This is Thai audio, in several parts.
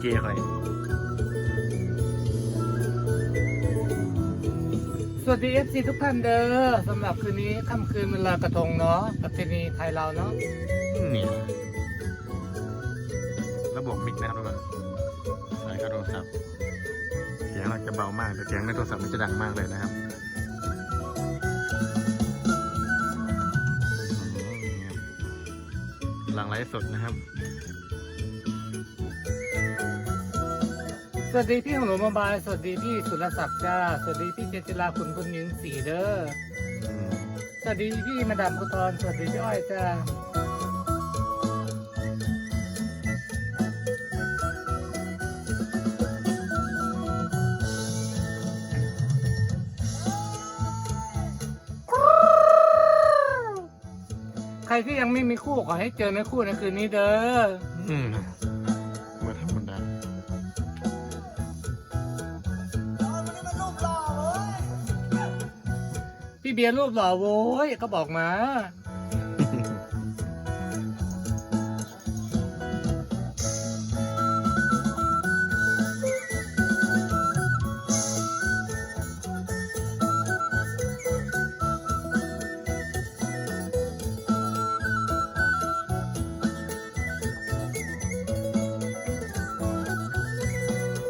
เกคอยสวัสดีเอฟซีทุกท่านเด้อสำหรับคืนนี้ค่ำคืนวันลอยกระทงเนาะประเพณีไทยเราเนาะนี่ระบบมิกนะครับทุกคนใส่กระโทรศัพท์เสียงเราจะเบามากแต่เสียงในโทรศัพท์มันจะดังมากเลยนะครับอืมกำลังไลฟ์สดนะครับ สวัสดีพี่ของหนูมาบาย สวัสดีพี่สุรศักดิ์จ้า สวัสดีพี่เจจิลาคุณคุณหญิงสีเด้ออืมสวัสดีพี่มาดามกุทรสวัสดีพี่อ้อยจ้าใครที่ยังไม่มีคู่ขอให้เจอในคู่ในคืนนี้เด้อ พี่เบียร์รูปหล่อโว้ยก็บอกมา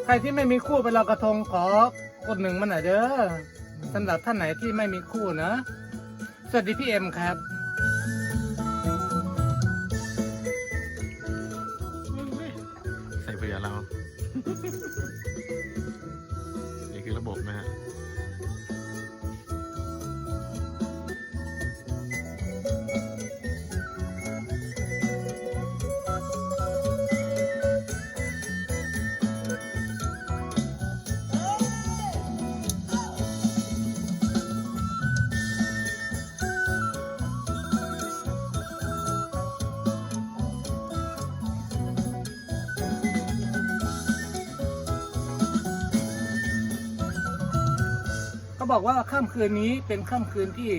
ใครที่ไม่มีคู่ไปลอยกระทงขอกดหนึ่งมาหน่อยเด้อ สำหรับท่านไหนที่ไม่มีคู่นะสวัสดีพี่เอ็มครับ ใส่เพื่อเรา บอกว่าค่ำคืนนี้เป็นค่ำคืนที่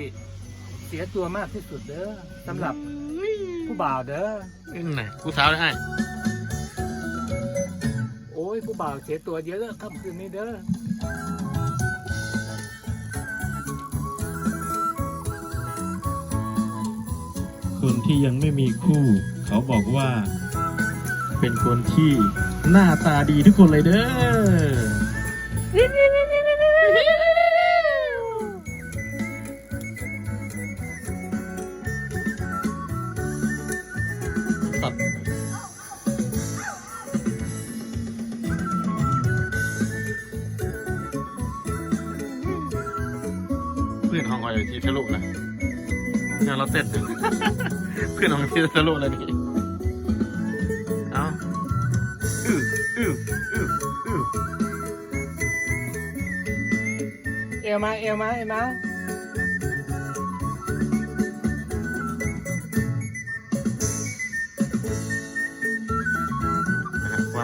เสียตัวมากที่สุดเด้อสำหรับผู้บ่าวเด้อนี่ไหนผู้สาวได้ไอ้โอ้ยผู้บ่าวเสียตัวเยอะค่ำคืนนี้เด้อคนที่ยังไม่มีคู่ เขาบอกว่า เป็นคนที่หน้าตาดีทุกคนเลยเด้อ ตัดเพื่อนของคอยที่ทะลุนะเนี่ยเราเสร็จ เพื่อนของที่ทะลุแล้วนี่เอาอื้ออื้ออื้ออื้อเอวมาเอวมาเอวมา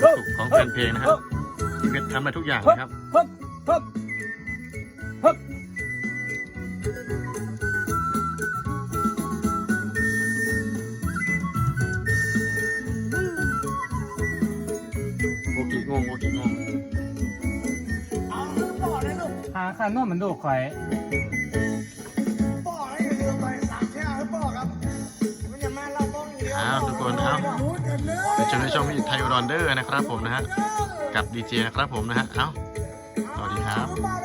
ความสุขของแฟนเพลงนะครับชีวิตทำได้ทุกอย่างนะครับฮึบฮึบฮึบโอเคงงโอเคงงหาคานโน่เหมือนดูข่อย คนเอาเดี๋ยวชมในช่องพี่ไทยรอนเดอร์นะครับผมนะฮะ กับดีเจนะครับผมนะฮะ เอ้าสวัสดีครับ